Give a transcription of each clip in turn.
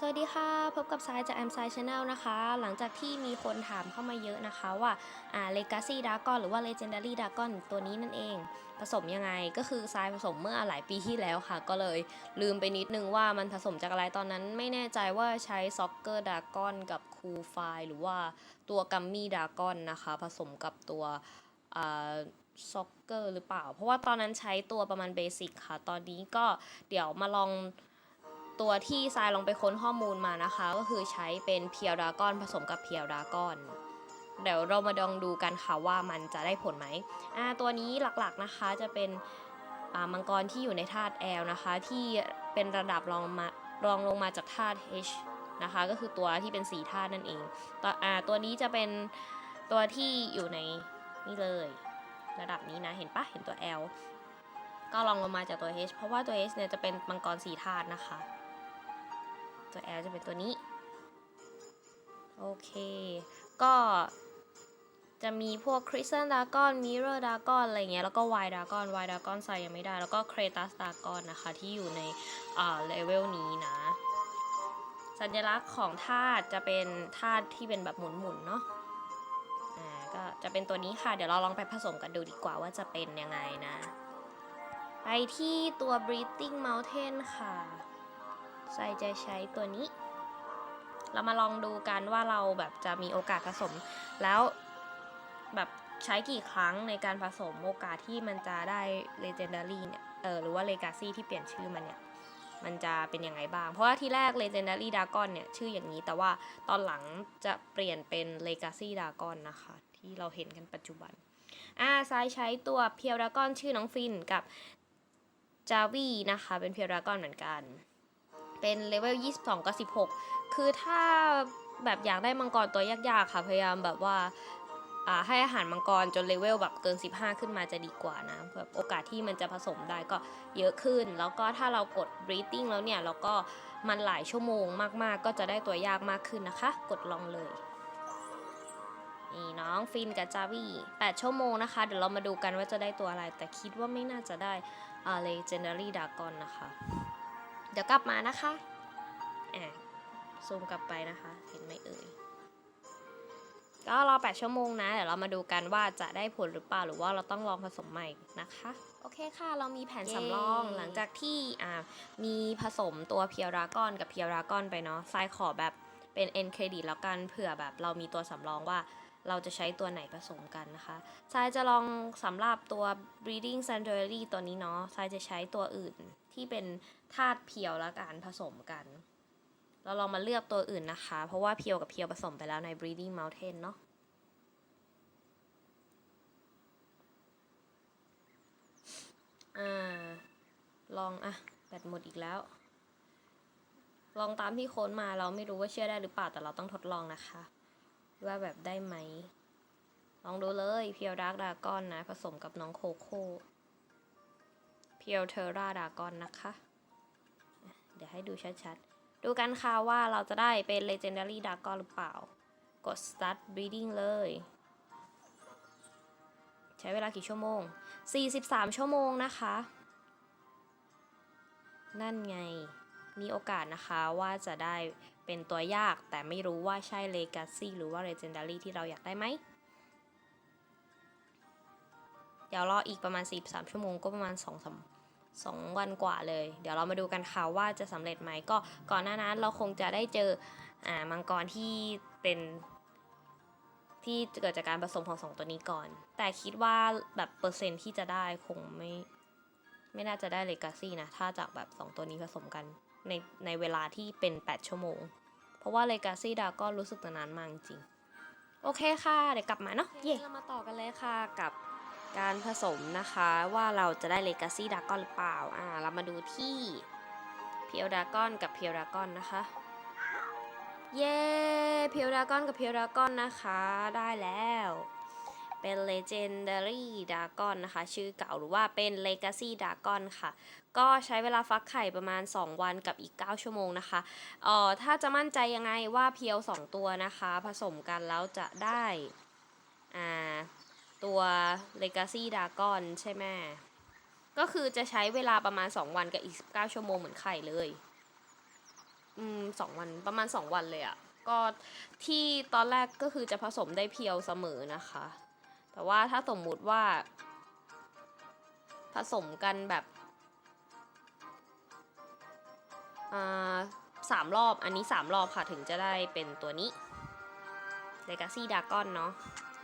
สวัสดีค่ะ พบกับซายจาก M s i ช Channel นะคะ หลังจากที่มีคนถามเข้ามาเยอะนะคะว่าอ่า Legacy Dragon หรือว่า Legendary Dragon ตัวนี้นั่นเอง ผสมยังไงก็คือทรายผสมเมื่อหลายปีที่แล้วค่ะ ก็เลยลืมไปนิดนึงว่ามันผสมจากอะไรตอนนั้น ไม่แน่ใจว่าใช้ Soccer Dragon กับ Cool f i หรือว่าตัว Gummy Dragon นะคะ ผสมกับตัวอ่าซ็อกเกอร์หรือเปล่า เพราะว่าตอนนั้นใช้ตัวประมาณเบสิกค่ะ ตอนนี้ก็เดี๋ยวมาลอง ตัวที่ทรายลองไปค้นข้อมูลมานะคะ ก็คือใช้เป็นเพียวดากอนผสมกับเพียวดากอน เดี๋ยวเรามาลองดูกันค่ะว่ามันจะได้ผลไหมตัวนี้หลักๆนะคะจะเป็นมังกรที่อยู่ในธาตุ L นะคะ ที่เป็นระดับรองมารองลงมาจากธาตุ H นะคะก็คือตัวที่เป็นสีธาตุนั่นเองตัวอ่าตัวนี้จะเป็นตัวที่อยู่ในนี่เลย ระดับนี้นะเห็นปะเห็นตัว L ก็ลองลงมาจากตัว H เพราะว่าตัว H เนี่ยจะเป็นมังกรสีธาตุนะคะ ตัว L จะเป็นตัวนี้ โอเค ก็จะมีพวก Crystal Dragon Mirror Dragon อะไรเงี้ย แล้วก็ White Dragon White Dragon ใส่ยังไม่ได้ แล้วก็ Kratos Dragon นะคะ ที่อยู่ในอ่าเลเวลนี้นะ สัญลักษณ์ของธาตุจะเป็นธาตุที่เป็นแบบหมุนๆเนาะอ่าก็จะเป็นตัวนี้ค่ะ เดี๋ยวเราลองไปผสมกันดูดีกว่าว่าจะเป็นยังไงนะ ไปที่ตัว breathing mountain ค่ะ ใส่จะใช้ตัวนี้ เรามาลองดูกันว่าเราแบบจะมีโอกาสผสม แล้วแบบใช้กี่ครั้งในการผสมโอกาสที่มันจะได้ legendary เนี่ย เออหรือว่า legacy ที่เปลี่ยนชื่อมันเนี่ย มันจะเป็นยังไงบ้าง เพราะว่าที่แรก Legendary Dragon เนี่ย ชื่ออย่างนี้แต่ว่าตอนหลังจะเปลี่ยนเป็น Legacy Dragon นะคะ ที่เราเห็นกันปัจจุบัน อ่าซายใช้ตัวเพียวดากอนชื่อน้องฟินกับจาวีนะคะ เป็นเพียวดากอนเหมือนกัน เป็นเลเวล 22 กับ 16 คือถ้าแบบอยากได้มังกรตัวยากๆค่ะ พยายามแบบว่าให้อาหารมังกรจนเลเวลแบบเกิน 15 ขึ้นมาจะดีกว่านะแบบโอกาสที่มันจะผสมได้ก็เยอะขึ้น แล้วก็ถ้าเรากด breathing แล้วเนี่ยแล้วก็มันหลายชั่วโมงมากๆ ก็จะได้ตัวยากมากขึ้นนะคะ กดลองเลยนี่น้องฟินกับจาวี่8ชั่วโมงนะคะ เดี๋ยวเรามาดูกันว่าจะได้ตัวอะไร แต่คิดว่าไม่น่าจะได้อา legendary dragon นะคะ ดี๋ยวกลับมานะคะอะซูมกลับไปนะคะ เห็นไหมเอ่ย ก็รอ 8 ชั่วโมงนะ เดี๋ยวเรามาดูกันว่าจะได้ผลหรือเปล่า หรือว่าเราต้องลองผสมใหม่นะคะ โอเคค่ะ เรามีแผนสำรองหลังจากที่อ่ามีผสมตัวเพียวรากอนกับเพียวรากอนไปเนาะทรายขอแบบเป็น end credit แล้วกัน เผื่อแบบเรามีตัวสำรองว่าเราจะใช้ตัวไหนผสมกันนะคะทรายจะลองสำหรับตัว breeding sanctuary ตัวนี้เนาะทรายจะใช้ตัวอื่น ที่เป็นธาตุเพียวและการผสมกัน เราลองมาเลือกตัวอื่นนะคะ เพราะว่าเพียวกับเพียวผสมไปแล้วใน breeding mountain เนาะอ่า ลองอะแบตหมดอีกแล้ว ลองตามที่โค้นมาเราไม่รู้ว่าเชื่อได้หรือเปล่าแต่เราต้องทดลองนะคะ ว่าแบบได้ไหม ลองดูเลยเพียวดาร์กดากอนนะ ผสมกับน้องโคโค่ เพียวเทอร่าดากอนนะคะ เดี๋ยวให้ดูชัดๆ ดูกันค่ะว่าเราจะได้เป็น Legendary Dragon หรือเปล่า กด start breeding เลย ใช้เวลากี่ชั่วโมง 43 ชั่วโมงนะคะ นั่นไง มีโอกาสนะคะว่าจะได้เป็นตัวยากแต่ไม่รู้ว่าใช่ Legacy หรือว่า Legendary ที่เราอยากได้ไหมเดี๋ยวรออีกประมาณ 43 ชั่วโมงก็ประมาณ2 3 2 วันกว่าเลย เดี๋ยวเรามาดูกันค่ะว่าจะสำเร็จไหมก็ก่อนหน้านั้นเราคงจะได้เจออ่ามังกรที่เป็นที่เกิดจากการผสมของสองตัวนี้ก่อน แต่คิดว่าแบบเปอร์เซ็นต์ที่จะได้คงไม่ไม่น่าจะได้เลกาซี่นะ ถ้าจากแบบ 2 ตัวนี้ผสมกันในในเวลาที่เป็น 8 ชั่วโมง เพราะว่าเลกาซี่ดาก็รู้สึกจะนานมากจริง โอเคค่ะ เดี๋ยวกลับมาเนาะเย่เรามาต่อกันเลยค่ะกับ การผสมนะคะว่าเราจะได้เลกาซี่ดากอนหรือเปล่า อ่า เรามาดูที่เพียวดากอนกับเพียวดากอนนะคะ เย้เพียวดากอนกับเพียวดากอนนะคะ ได้แล้ว เป็น Legendary Dragon นะคะ ชื่อเก่าหรือว่าเป็น Legacy Dragon ค่ะ ก็ใช้เวลาฟักไข่ประมาณ 2 วันกับอีก 9 ชั่วโมงนะคะเอ่อถ้าจะมั่นใจยังไงว่าเพียว 2 ตัวนะคะ ผสมกันแล้วจะได้ อ่า ตัว Legacy Dragon ใช่ไหมก็คือจะใช้เวลาประมาณ 2 วันกับอีก9ชั่วโมงเหมือนไข่เลย อืมสองวันประมาณสองวันเลยอะก็ที่ตอนแรกก็คือจะผสมได้เพียวเสมอนะคะ แต่ว่าถ้าสมมุติว่า ผสมกันแบบอ่าสามรอบอันนี้สามรอบค่ะถึงจะได้เป็นตัวนี้ Legacy Dragon เนาะ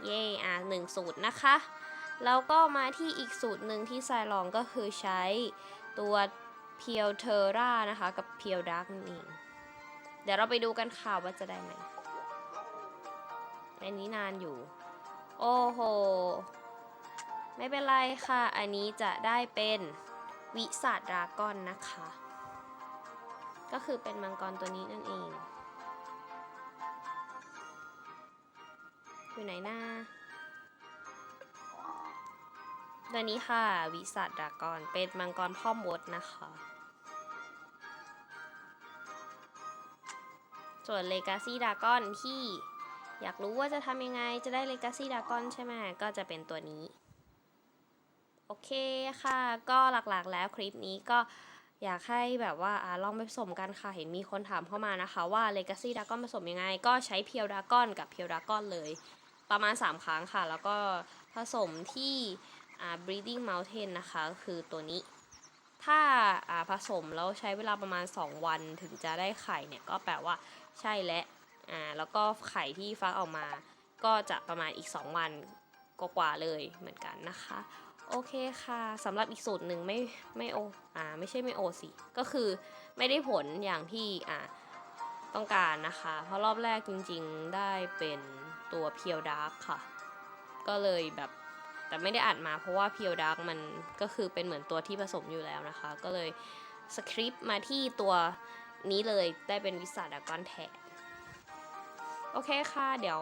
เย่อะหนึ่งสูตรนะคะ แล้วก็มาที่อีกสูตรหนึ่งที่ไซลองก็คือใช้ตัวเพียวเทอร่านะคะ กับเพียวดาร์กนั่นเองเดี๋ยวเราไปดูกันค่ะว่าจะได้ไหมอันนี้นานอยู่ โอ้โห ไม่เป็นไรค่ะ อันนี้จะได้เป็นวิสาดราก้อนนะคะ ก็คือเป็นมังกรตัวนี้นั่นเอง อยู่ไหนหน้าตัวนี้ค่ะ วิสัตดากอนเป็นมังกรพ่อมดนะคะ ส่วนเลกาซี่ดากอนที่อยากรู้ว่าจะทำยังไงจะได้เลกาซี่ดากอนใช่ไหมก็จะเป็นตัวนี้ โอเคค่ะ ก็หลักๆแล้วคลิปนี้ก็อยากให้แบบว่าอลองไปผสมกันค่ะ เห็นมีคนถามเข้ามานะคะ ว่า Legacy Dragon ผสมยังไง ก็ใช้เพียวดากอนกับเพียวดากอนเลย ประมาณ 3 ครั้งค่ะ แล้วก็ผสมที่ breeding mountain นะคะคือตัวนี้ ถ้าาผสมแล้วใช้เวลาประมาณ 2 วันถึงจะได้ไข่เนี่ย ก็แปลว่าใช่และอ่าแล้วก็ไข่ที่ฟักออกมา ก็จะประมาณอีก 2 วันกว่าเลยเหมือนกันนะคะ โอเคค่ะสำหรับอีกสูตรหนึ่งไม่ไม่โออ่าไม่ใช่ไม่โอสิ ก็คือไม่ได้ผลอย่างที่อ่า ต้องการนะคะ เพราะรอบแรกจริงๆได้เป็นตัวเพียวดาร์กค่ะ ก็เลยแบบแต่ไม่ได้อัดมาเพราะว่าเพียวดาร์กมันก็คือเป็นเหมือนตัวที่ผสมอยู่แล้วนะคะ ก็เลยสคริปต์มาที่ตัวนี้เลยได้เป็นวิสาดากอนแทนโอเคค่ะ เดี๋ยว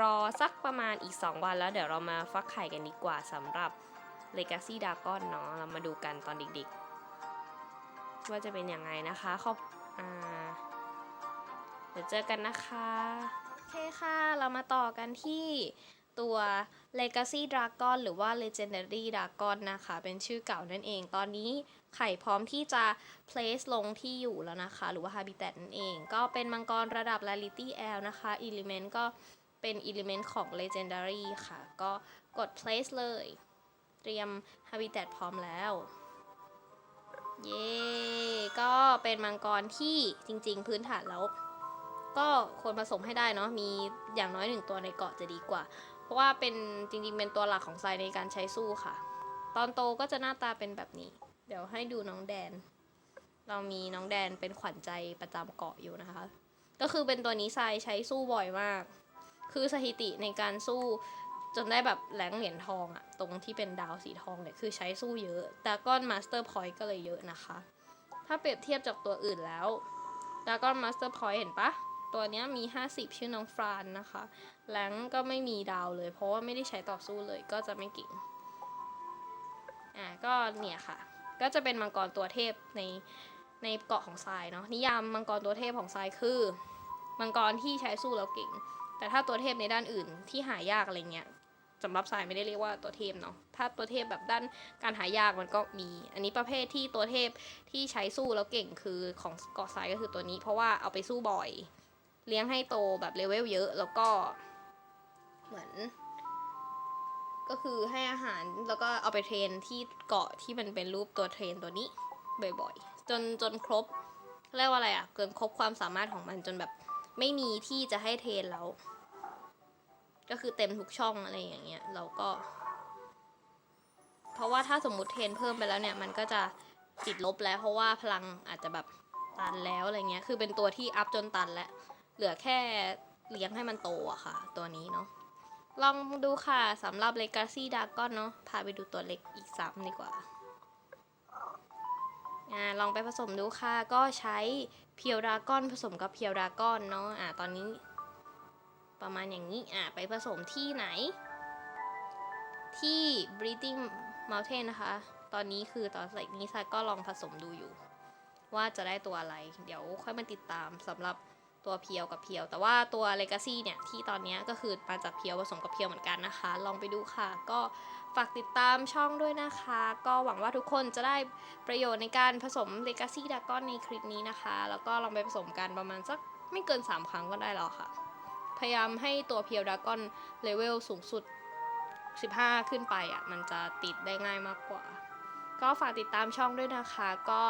รอสักประมาณอีก 2 วันแล้วเดี๋ยวเรามาฟักไข่กันดีกว่าสำหรับ Legacy Dragon เนาะเรามาดูกันตอนเด็กๆ ว่าจะเป็นยังไงนะคะขอบอ่า ดี๋ยวเจอกันนะคะ โอเคค่ะ เรามาต่อกันที่ตัว Legacy Dragon หรือว่า Legendary Dragon นะคะ เป็นชื่อเก่านั่นเอง ตอนนี้ไข่พร้อมที่จะ place ลงที่อยู่แล้วนะคะ หรือว่า Habitat นั่นเอง ก็เป็นมังกรระดับ Rarity L นะคะ Element ก็เป็น Element ของ Legendary ค่ะ ก็กด place เลย เตรียม Habitat พร้อมแล้ว เย้ ก็เป็นมังกรที่จริง ๆ พื้นฐานแล้ว ก็ควรผสมให้ได้เนาะมีอย่างน้อยหนึ่งตัวในเกาะจะดีกว่า เพราะว่าเป็นจริงๆเป็นตัวหลักของทรายในการใช้สู้ค่ะ ตอนโตก็จะหน้าตาเป็นแบบนี้ เดี๋ยวให้ดูน้องแดน เรามีน้องแดนเป็นขวัญใจประจำเกาะอยู่นะคะ ก็คือเป็นตัวนี้ทรายใช้สู้บ่อยมาก คือสถิติในการสู้จนได้แบบแหลงเหรียญทองอะตรงที่เป็นดาวสีทองเนี่ยคือใช้สู้เยอะ แต่ก้อนมาสเตอร์พอยต์ก็เลยเยอะนะคะ ถ้าเปรียบเทียบจากตัวอื่นแล้วดาก้อนมาสเตอร์พอยต์เห็นปะ ตัวนี้มี 50 ชื่อน้องฟรานนะคะ แลงก็ไม่มีดาวเลย เพราะว่าไม่ได้ใช้ต่อสู้เลยก็จะไม่เก่ง อ่าก็เนี่ยค่ะ ก็จะเป็นมังกรตัวเทพในในเกาะของทรายเนาะ นิยามมังกรตัวเทพของทรายคือ มังกรที่ใช้สู้แล้วเก่ง แต่ถ้าตัวเทพในด้านอื่นที่หายากอะไรเงี้ยสำหรับทรายไม่ได้เรียกว่าตัวเทพเนาะ ถ้าตัวเทพแบบด้านการหายากมันก็มี อันนี้ประเภทที่ตัวเทพที่ใช้สู้แล้วเก่งคือของเกาะทรายก็คือตัวนี้ เพราะว่าเอาไปสู้บ่อย เลี้ยงให้โตแบบเลเวลเยอะ แล้วก็เหมือน ก็คือให้อาหารแล้วก็เอาไปเทรนที่เกาะที่มันเป็นรูปตัวเทรนตัวนี้บ่อยๆ จนจนครบเรียกว่าอะไรอะ่ะ เกินครบความสามารถของมันจนแบบไม่มีที่จะให้เทรนแล้ว ก็คือเต็มทุกช่องอะไรอย่างเงี้ยเราก็ เพราะว่าถ้าสมมุติเทรนเพิ่มไปแล้วเนี่ย มันก็จะติดลบแล้ว เพราะว่าพลังอาจจะแบบตันแล้วอะไรเงี้ย คือเป็นตัวที่อัพจนตันแล้ว เหลือแค่เลี้ยงให้มันโตอะค่ะ ตัวนี้เนาะลองดูค่ะสำหรับ Legacy Dragon เนาะพาไปดูตัวเล็กอีกซ้ำดีกว่าอ่า ลองไปผสมดูค่ะ ก็ใช้เพียวดากอนผสมกับเพียวดากอนเนาะ อ่า ตอนนี้ ประมาณอย่างนี้ อ่า ไปผสมที่ไหน ที่ Breeding Mountain นะคะ ตอนนี้คือตอนนี้ซาก็ลองผสมดูอยู่ ว่าจะได้ตัวอะไร เดี๋ยวค่อยมาติดตามสำหรับ ตัวเพียวกับเพียว แต่ว่าตัว Legacy เนี่ยที่ตอนนี้ก็คือมาจากเพียวผสมกับเพียวเหมือนกันนะคะ ลองไปดูค่ะ ก็ฝากติดตามช่องด้วยนะคะ ก็หวังว่าทุกคนจะได้ประโยชน์ในการผสม Legacy d r a g o n ในคลิปนี้นะคะ แล้วก็ลองไปผสมกันประมาณสักไม่เกิน 3 ครั้งก็ได้แล้วค่ะ พยายามให้ตัวเพียวดากอนเลเวลสูงสุด 15 ขึ้นไปอะ มันจะติดได้ง่ายมากกว่า ก็ฝากติดตามช่องด้วยนะคะ ก็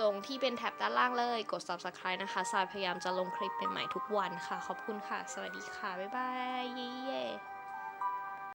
ตรงที่เป็นแท็บด้านล่างเลยกด subscribe นะคะสายพยายามจะลงคลิปใหม่ๆทุกวันค่ะ ขอบคุณค่ะ สวัสดีค่ะ บ๊ายบาย เย้